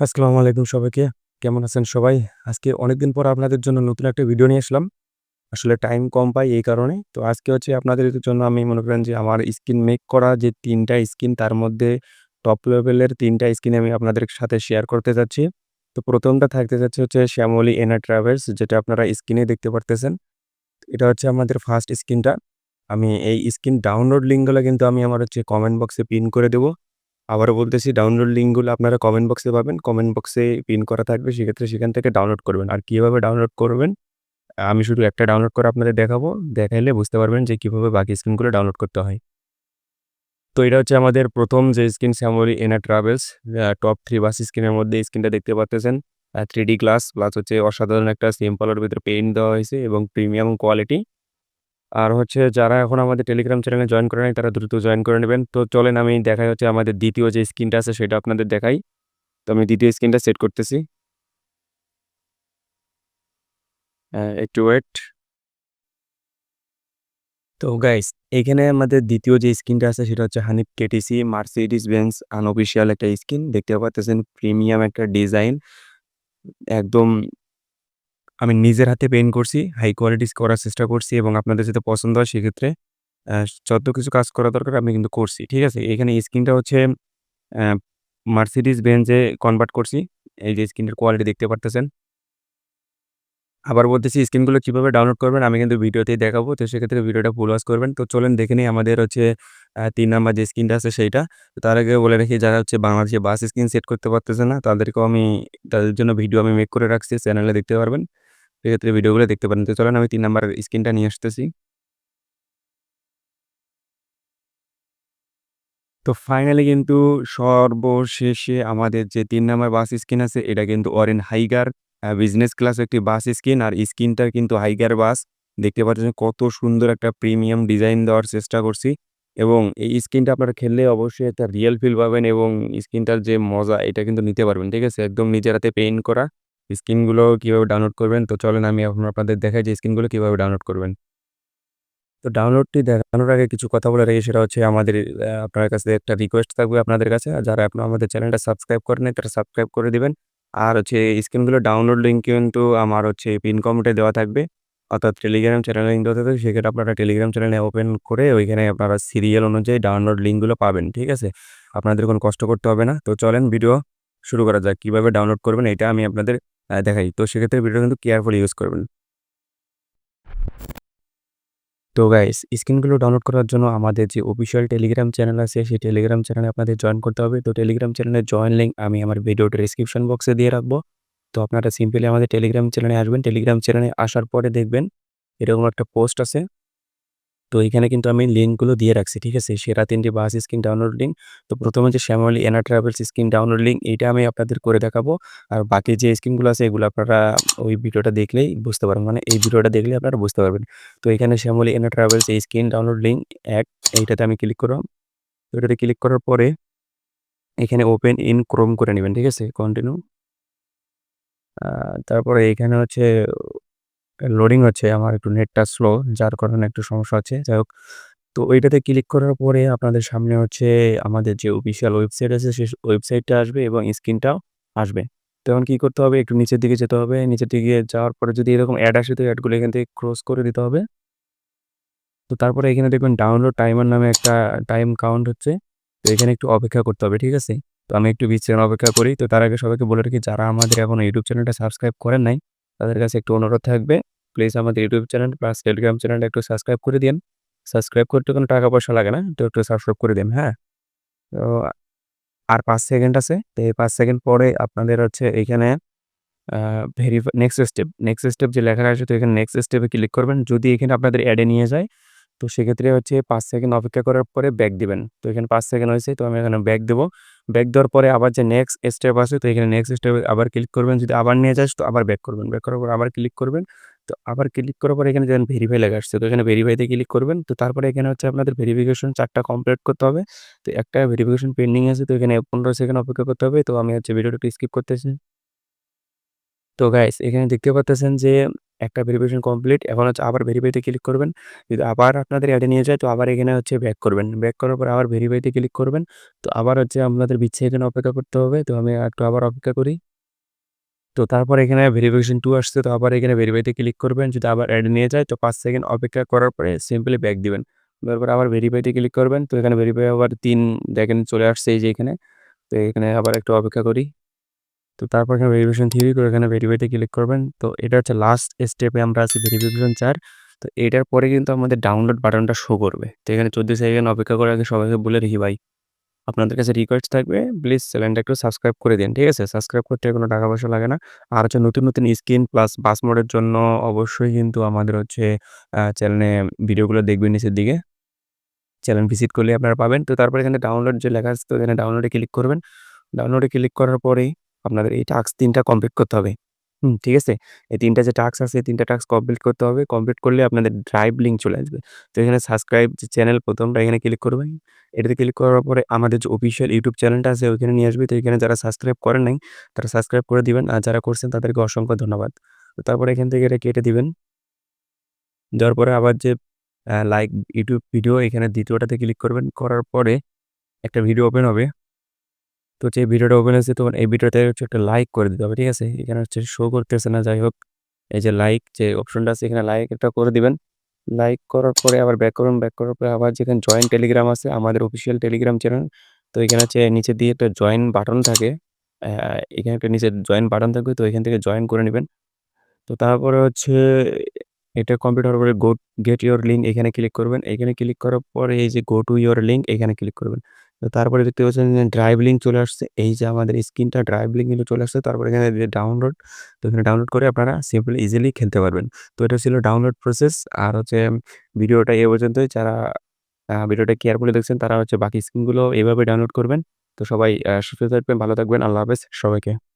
আসসালামু আলাইকুম সবাইকে। কেমন আছেন সবাই? আজকে অনেকদিন পর আপনাদের জন্য নতুন একটা ভিডিও নিয়ে আসলাম। আসলে টাইম কম পাই এই কারণে। তো আজকে হচ্ছে আপনাদের জন্য আমি মনে করেন যে আমার স্কিন মেক করা যে ৩ টা স্কিন তার মধ্যে টপ লেভেলের ৩ টা স্কিন আমি আপনাদের সাথে শেয়ার করতে যাচ্ছি। তো প্রথমটা থাকতে যাচ্ছে হচ্ছে শ্যামলী এনার ট্রাভেলস যেটা আপনারা স্ক্রিনে দেখতে পারতেছেন। এটা হচ্ছে আমাদের ফার্স্ট স্কিনটা। আমি এই স্কিন ডাউনলোড লিঙ্কগুলো কিন্তু আমি আমার হচ্ছে কমেন্ট বক্সে পিন করে দেব। আবারও বলতেছি ডাউনলোড লিঙ্কগুলো আপনারা কমেন্ট বক্সে পাবেন। কমেন্ট বক্সে পিন করা থাকবে, সেক্ষেত্রে সেখান থেকে ডাউনলোড করবেন। আর কীভাবে ডাউনলোড করবেন? আমি শুধু একটা ডাউনলোড করে আপনাদের দেখাবো। দেখাইলে বুঝতে পারবেন যে কীভাবে বাকি স্ক্রিনগুলো ডাউনলোড করতে হয়। তো এটা হচ্ছে আমাদের প্রথম যে স্কিন শ্যামলী এনার ট্রাভেলস টপ থ্রি বাস স্কিনের মধ্যে স্ক্রিনটা দেখতে পারতেছেন। থ্রি ডি গ্লাস প্লাস হচ্ছে অসাধারণ একটা সিম্পলের ভিতরে পেইন্ট দেওয়া হয়েছে এবং প্রিমিয়াম কোয়ালিটি। আর হচ্ছে যারা এখন আমাদের টেলিগ্রাম চ্যানেলে জয়েন করে নাই তারা দ্রুত জয়েন করে নেবেন। তো চলেন আমি দেখাই হচ্ছে আমাদের দ্বিতীয় যে স্ক্রিনটা আছে সেটা আপনাদের দেখাই। তো আমি দ্বিতীয় স্ক্রিনটা সেট করতেছি। হ্যাঁ, একটু ওয়েট। তো গাইস এখানে আমাদের দ্বিতীয় যে স্কিনটা আছে সেটা হচ্ছে Hanif KTC Mercedes Benz unofficial একটা স্কিন। দেখতে পারতেছেন প্রিমিয়াম একটা ডিজাইন। একদম আমি নিজের হাতে পেইন্ট করছি। হাই কোয়ালিটিস করার চেষ্টা করছি এবং আপনাদের যাতে পছন্দ হয় সেক্ষেত্রে যত কিছু কাজ করা দরকার আমি কিন্তু করছি। ঠিক আছে? এখানে স্ক্রিনটা হচ্ছে মার্সিডিস বেঞ্জে কনভার্ট করছি। এই যে স্কিনটার কোয়ালিটি দেখতে পারতেছেন। আবার বলতেছি স্ক্রিনগুলো কীভাবে ডাউনলোড করবেন আমি কিন্তু ভিডিওতেই দেখাবো। তো সেক্ষেত্রে ভিডিওটা ফুল ওয়াচ করবেন। তো চলেন দেখে নেই আমাদের হচ্ছে তিন ৩ নাম্বার যে স্ক্রিনটা আছে সেইটা। তো তার আগে বলে রাখি যারা হচ্ছে বাংলাদেশে বাস স্ক্রিন সেট করতে পারতেছে না, তাদেরকেও আমি, তাদের জন্য ভিডিও আমি মেক করে রাখছি চ্যানেলে দেখতে পারবেন। সেক্ষেত্রে ভিডিওগুলো দেখতে পারেন। তো চলেন আমি তিন নাম্বার স্ক্রিনটা নিয়ে আসতেছি। তো ফাইনালি কিন্তু সর্বশেষে আমাদের যে তিন নাম্বার বাস স্কিন আছে, এটা কিন্তু অরেন হাইগার বিজনেস ক্লাস একটি বাস স্কিন আর স্কিনটা কিন্তু হাইগার বাস। দেখতে পাচ্ছেন কত সুন্দর একটা প্রিমিয়াম ডিজাইন দেওয়ার চেষ্টা করছি এবং এই স্ক্রিনটা আপনারা খেললে অবশ্যই একটা রিয়েল ফিল পাবেন এবং স্ক্রিনটার যে মজা, এটা কিন্তু নিতে পারবেন। ঠিক আছে? একদম নিজের হাতে পেইন্ট করা স্কিনগুলো কীভাবে ডাউনলোড করবেন তো চলেন আমি এখন আপনাদের দেখাই যে স্ক্রিনগুলো কীভাবে ডাউনলোড করবেন। তো ডাউনলোডটি দেখানোর আগে কিছু কথা বলে রাখি, সেটা হচ্ছে আমাদের আপনার কাছে একটা রিকোয়েস্ট থাকবে আপনাদের কাছে। আর যারা এখনও আমাদের চ্যানেলটা সাবস্ক্রাইব করেন তারা সাবস্ক্রাইব করে দিবেন। আর হচ্ছে স্ক্রিনগুলো ডাউনলোড লিঙ্ক কিন্তু আমার হচ্ছে পিন কমেন্টে দেওয়া থাকবে। অর্থাৎ টেলিগ্রাম চ্যানেলের লিঙ্ক দেওয়া থাকবে। সেক্ষেত্রে আপনারা টেলিগ্রাম চ্যানেলে ওপেন করে ওইখানে আপনারা সিরিয়াল অনুযায়ী ডাউনলোড লিঙ্কগুলো পাবেন। ঠিক আছে? আপনাদের কোনো কষ্ট করতে হবে না। তো চলেন ভিডিও শুরু করা যাক। কীভাবে ডাউনলোড করবেন, এটা আমি আপনাদের দেখাই। তো সেক্ষেত্রে ভিডিওটা কিন্তু কেয়ারফুলি ইউজ করবেন। তো গাইস স্ক্রিনগুলো ডাউনলোড করার জন্য আমাদের যে অফিসিয়াল টেলিগ্রাম চ্যানেল আছে, সেই টেলিগ্রাম চ্যানেলে আপনাদের জয়েন করতে হবে। তো টেলিগ্রাম চ্যানেলের জয়েন লিঙ্ক আমি আমার ভিডিও ডেসক্রিপশন বক্সে দিয়ে রাখব। তো আপনারা সিম্পলি আমাদের টেলিগ্রাম চ্যানেলে আসবেন। টেলিগ্রাম চ্যানেলে আসার পরে দেখবেন এরকম একটা পোস্ট আছে। তো এখানে কিন্তু আমি লিঙ্কগুলো দিয়ে রাখছি। ঠিক আছে? সেরা তিনটি বাস স্কিন ডাউনলোড লিঙ্ক। তো প্রথমে হচ্ছে Shyamoli Ena travels skin download link, এইটা আমি আপনাদের করে দেখাবো। আর বাকি যে স্কিনগুলো আছে, এগুলো আপনারা ওই ভিডিওটা দেখলেই বুঝতে পারবেন। মানে এই ভিডিওটা দেখলে আপনারা বুঝতে পারবেন। তো এখানে শ্যামলি এনা ট্রাভেলস এই স্কিন ডাউনলোড লিঙ্ক এক, এইটাতে আমি ক্লিক করলাম। তো এটাতে ক্লিক করার পরে এখানে ওপেন ইন ক্রোম করে নেবেন, ঠিক আছে? কন্টিনিউ। তারপরে এখানে হচ্ছে লোডিং হচ্ছে, আমার একটু নেটটা স্লো যার কারণে একটু সমস্যা হচ্ছে। যাই হোক, তো ওইটাতে ক্লিক করার পরে আপনাদের সামনে হচ্ছে আমাদের যে অফিসিয়াল ওয়েবসাইট আছে সেই ওয়েবসাইটটা আসবে এবং স্ক্রিনটাও আসবে। তো এখন কি করতে হবে? একটু নিচের দিকে যেতে হবে। নিচের দিকে যাওয়ার পরে যদি এরকম অ্যাড আসে, তো অ্যাডগুলো এখান থেকে ক্রস করে দিতে হবে। তো তারপরে এখানে দেখবেন ডাউনলোড টাইমার নামে একটা টাইম কাউন্ট হচ্ছে। তো এখানে একটু অপেক্ষা করতে হবে। ঠিক আছে? তো আমি একটু বিচ্ছিন্ন অপেক্ষা করি। তো তার আগে সবাইকে বলে রাখি, যারা আমাদের এখন ইউটিউব চ্যানেলটা সাবস্ক্রাইব করেন নাই, তাদের কাছে একটু অনুরোধ থাকবে। প্লিজ আমাদের ইউটিউব চ্যানেল প্লাস টেলিগ্রাম চ্যানেলটা একটু সাবস্ক্রাইব করে দিন সাবস্ক্রাইব করতে কোনো টাকা পয়সা লাগে না। তো একটু সাবস্ক্রাইব করে দিন। হ্যাঁ? তো আর পাঁচ সেকেন্ড আছে। তো এই পাঁচ সেকেন্ড পরে আপনাদের হচ্ছে এইখানে verify next step, next step যে লেখা আছে তো এখানে নেক্সট স্টেপে ক্লিক করবেন। যদি এখানে আপনাদের অ্যাডে নিয়ে যায় তো সেক্ষেত্রে হচ্ছে পাঁচ সেকেন্ড অপেক্ষা করার পরে ব্যাক দিবেন। তো এখানে পাঁচ সেকেন্ড হয়েছে তো আমি এখানে ব্যাক দেবো ব্যাক দেওয়ার পরে আবার যে নেক্সট স্টেপ আছে তো এখানে নেক্সট স্টেপে আবার ক্লিক করবেন। যদি আবার নিয়ে যায় তো আবার ব্যাক করবেন। ব্যাক করার পর আবার ক্লিক করবেন। তো আবার ক্লিক করার পর এখানে দেখেন ভেরিফাই লেখা আসছে। তো এখানে ভেরিফাইতে ক্লিক করবেন। তো তারপরে এখানে হচ্ছে আপনাদের ভেরিফিকেশন চারটা কমপ্লিট করতে হবে। তো একটা ভেরিফিকেশন পেন্ডিং আছে, তো এখানে ১৫ সেকেন্ড অপেক্ষা করতে হবে। তো আমি হচ্ছে ভিডিওটা স্কিপ করতেছি। তো গাইস এখানে দেখতে পারতেছেন যে একটা ভেরিফিকেশন কমপ্লিট। এখন হচ্ছে আবার ভেরিফাইতে ক্লিক করবেন। যদি আবার আপনাদের অ্যাডে নিয়ে যায়, তো আবার এখানে হচ্ছে ব্যাক করবেন। ব্যাক করার পর আবার ভেরিফাইতে ক্লিক করবেন। তো আবার হচ্ছে আপনাদের বিচ্ছে এখানে অপেক্ষা করতে হবে। তো আমি একটু আবার অপেক্ষা করি। তো তারপর এখানে ভেরিফিকেশন টু আসছে, তো আবার এখানে ভেরিফাইতে ক্লিক করবেন। যদি আবার অ্যাডে নিয়ে যায়, তো পাঁচ সেকেন্ড অপেক্ষা করার পরে সিম্পলি ব্যাক দিবেন। তারপর পরে আবার ভেরিফাইতে ক্লিক করবেন। তো এখানে ভেরিফাই আবার তিন দেখেন চলে আসছে এই যে এখানে। তো এখানে আবার একটু অপেক্ষা করি। তো তারপর এখানে ভেরিফিকেশন 3 করে এখানে ভেরিফাইতে ক্লিক করবেন। তো এটা হচ্ছে লাস্ট স্টেপে আমরা আছি ভেরিফিকেশন চার তো এটার পরে কিন্তু আমাদের ডাউনলোড বাটনটা শো করবে। তো এখানে ১৪ সেকেন্ড অপেক্ষা করে আগে সবাইকে বলে রাখি ভাই আপনাদের কাছে রিকোয়েস্ট থাকবে প্লিজ চ্যানেলটা একটু সাবস্ক্রাইব করে দিন। ঠিক আছে? সাবস্ক্রাইব করতে কোনো টাকা পয়সা লাগে না। আর হচ্ছে নতুন, নতুন স্কিন প্লাস বাস মোডের জন্য অবশ্যই কিন্তু আমাদের হচ্ছে চ্যানেলে ভিডিওগুলো দেখবেন নিচের দিকে। চ্যানেল ভিজিট করলে আপনারা পাবেন। তো তারপরে এখানে ডাউনলোড যে লেখা আছে তো এখানে ডাউনলোডে ক্লিক করবেন। ডাউনলোডে ক্লিক করার পরেই আপনাদের এই টাস্ক ৩ টা কমপ্লিট করতে হবে। হুম, ঠিক আছে? এই ৩ টা যে টাস্ক আছে এই ৩ টা টাস্ক কমপ্লিট করতে হবে। কমপ্লিট করলে আপনাদের ড্রাইভ লিঙ্ক চলে আসবে। তো এখানে সাবস্ক্রাইব যে চ্যানেল ১ম টা এখানে ক্লিক করবেন। এটাতে ক্লিক করার পরে আমাদের যে অফিসিয়াল ইউটিউব চ্যানেলটা আছে ওইখানে নিয়ে আসবে। তো এখানে যারা সাবস্ক্রাইব করেন নাই তারা সাবস্ক্রাইব করে দিবেন। আর যারা করছেন তাদেরকে অসংখ্য ধন্যবাদ। তো তারপরে এখান থেকে এটা কেটে দিবেন। দেওয়ার পরে আবার যে লাইক ইউটিউব ভিডিও এখানে ২য় টাতে ক্লিক করবেন। করার পরে একটা ভিডিও ওপেন হবে। তো যে ভিডিওটা ওপেন হয়েছে তো এই ভিডিওতে হচ্ছে একটা লাইক করে দিতে হবে। ঠিক আছে? এখানে হচ্ছে শো করতেছে না, যাই হোক। এই যে লাইক যে অপশনটা আছে, এখানে লাইক একটা করে দিবেন। লাইক করার পরে আবার ব্যাক করুন ব্যাক করার পরে আবার যেখানে জয়েন টেলিগ্রাম আছে, আমাদের অফিসিয়াল টেলিগ্রাম চ্যানেল। তো এখানে হচ্ছে নিচে দিয়ে একটা জয়েন বাটন থাকে। এখানে একটা নিচে জয়েন বাটন থাকবে, তো এখান থেকে জয়েন করে নেবেন তো তারপরে হচ্ছে এটা কমপ্লিট হওয়ার পরে গো গেট ইউর লিঙ্ক এখানে ক্লিক করবেন। এখানে ক্লিক করার পরে এই যে গো টু ইউর লিঙ্ক এখানে ক্লিক করবেন। তো তারপরে দেখতে পাচ্ছেন যে ড্রাইভ লিঙ্ক চলে আসছে। এই যে আমাদের স্ক্রিনটা ড্রাইভ লিঙ্ক কিন্তু চলে আসছে। তারপরে এখানে ডাউনলোড তো এখানে ডাউনলোড করে আপনারা সিম্পলি ইজিলি খেলতে পারবেন। তো এটা ছিল ডাউনলোড প্রসেস। আর হচ্ছে ভিডিওটা এ পর্যন্তই। যারা ভিডিওটা কেয়ারফুলি দেখছেন তারা হচ্ছে বাকি স্ক্রিনগুলো এভাবে ডাউনলোড করবেন। তো সবাই সুস্থ থাকবেন, ভালো থাকবেন। আল্লাহ হাফেজ সবাইকে।